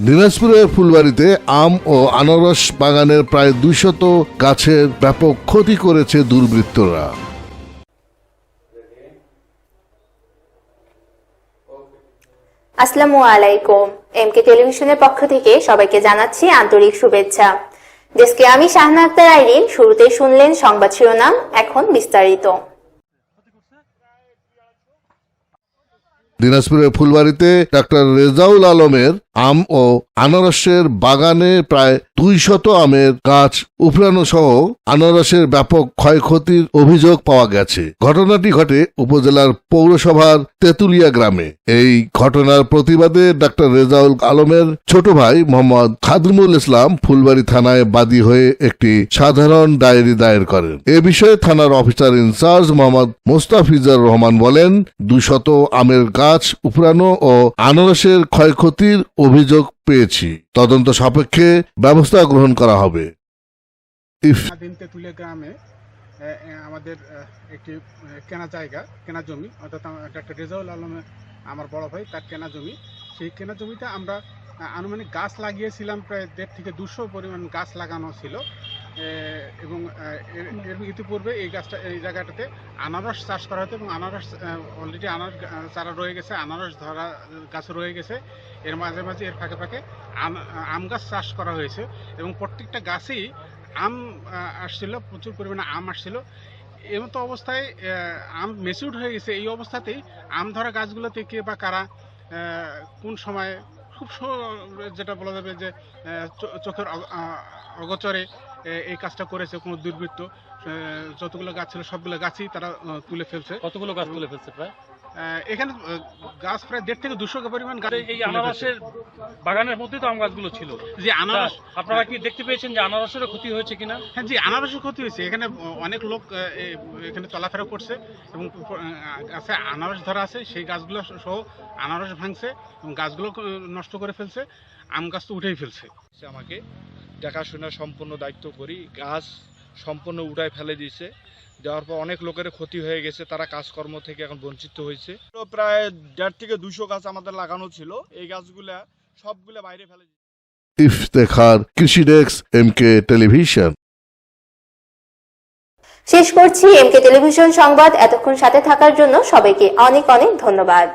দিনাজপুরের ফুলবাড়িতে আম ও আনারস বাগানের প্রায় দুইশত গাছের ব্যাপক ক্ষতি করেছে দুর্বৃত্তরা। আসসালামু আলাইকুম। এমকে টেলিভিশনের পক্ষ থেকে সবাইকে জানাচ্ছি আন্তরিক শুভেচ্ছা। দেশকে আমি শাহনা আক্তার আইরিন। শুরুতে শুনলেন সংবাদ শিরোনাম এখন বিস্তারিত। দিনাজপুরের ফুলবাড়িতে ডাক্তার রেজাউল আলমের আম ও আনারসের বাগানে প্রায় দুই শত আমের গাছ উফরানো সহ আনারসের ব্যাপক ক্ষয়ক্ষতির অভিযোগ পাওয়া গেছে। ঘটনাটি ঘটে উপজেলার পৌরসভার তেতুলিয়া গ্রামে। এই ঘটনার প্রতিবাদে ডাক্তার রেজাউল আলমের ছোট ভাই মোহাম্মদ খাদরুল ইসলাম ফুলবাড়ি থানায় বাদী হয়ে একটি সাধারণ ডায়েরি দায়ের করেন। এ বিষয়ে থানার officer in charge Mohammad Mostafizar Rahman বলেন দুশত আমের গাছ উপড়ানো ও আনারসের ক্ষয়ক্ষতির অভিযোগ পেয়েছি। তদন্ত সাপেক্ষে ব্যবস্থা গ্রহণ করা হবে। তেঁতুলিয়া গ্রামে আমাদের একটি কেনা জায়গা, কেনা জমি, অর্থাৎ ডাক্তার রেজাউল আলমে আমার বড় ভাই তার কেনা জমি। সেই কেনা জমিতে আমরা আনুমানিক গাছ লাগিয়েছিলাম প্রায় দেড় থেকে দুশো পরিমাণ গাছ লাগানো ছিল। এবং এর ইতিপূর্বে এই গাছটা, এই জায়গাটাতে আনারস চাষ করা হতো এবং আনারস অলরেডি আনারস চারা রয়ে গেছে, আনারস ধরা গাছ রয়ে গেছে। এর মাঝে মাঝে এর ফাঁকে ফাঁকে আম- গাছ চাষ করা হয়েছে এবং প্রত্যেকটা গাছেই আম আসছিল, প্রচুর পরিমাণে আম আসছিল। এমতো অবস্থায় আম মেচিউড হয়ে গেছে। এই অবস্থাতেই আম ধরা গাছগুলোতে কে বা কারা কোন সময় খুব যেটা বলা যাবে যে চোখের অগোচরে এই কাজটা করেছে কোনো দুর্বৃত্ত। যতগুলো গাছ ছিল সবগুলো গাছই তারা তুলে ফেলছে। কতগুলো গাছ তুলে ফেলছে প্রায়? এখানে গাছ প্রায় দেড় থেকে দুশো পরিমাণ গাছ এই আনারসের বাগানের মধ্যে তো আম গাছগুলো ছিল। যে আনারস আপনারা কি দেখতে পেয়েছেন যে আনারসেরও ক্ষতি হয়েছে কিনা? হ্যাঁ জি আনারসের ক্ষতি হয়েছে। এখানে অনেক লোক এখানে চলাফেরা করছে এবং গাছে আনারস ধরা আছে সেই গাছগুলো সহ আনারস ভাঙছে এবং গাছগুলো নষ্ট করে ফেলছে আম গাছ তো উঠেই ফেলছে। আমাকে দেখাশোনা সম্পূর্ণ দায়িত্ব করি গাছ সম্পূর্ণ উড়ায় ফেলে দিয়েছে। দেওয়ার পর অনেক লোকের ক্ষতি হয়ে গেছে তারা কাজকর্ম থেকে এখন বঞ্চিত হয়েছে। তো প্রায় দেড় থেকে দুশো গাছ আমাদের লাগানো ছিল। এই গাছগুলা সবগুলা বাইরে ফেলে দিয়েছে। ইফতেখার কৃষি ডেস্ক এম কে টেলিভিশন। শেষ করছি এমকে টেলিভিশন সংবাদ। এতক্ষণ সাথে থাকার জন্য সবাইকে অনেক অনেক ধন্যবাদ।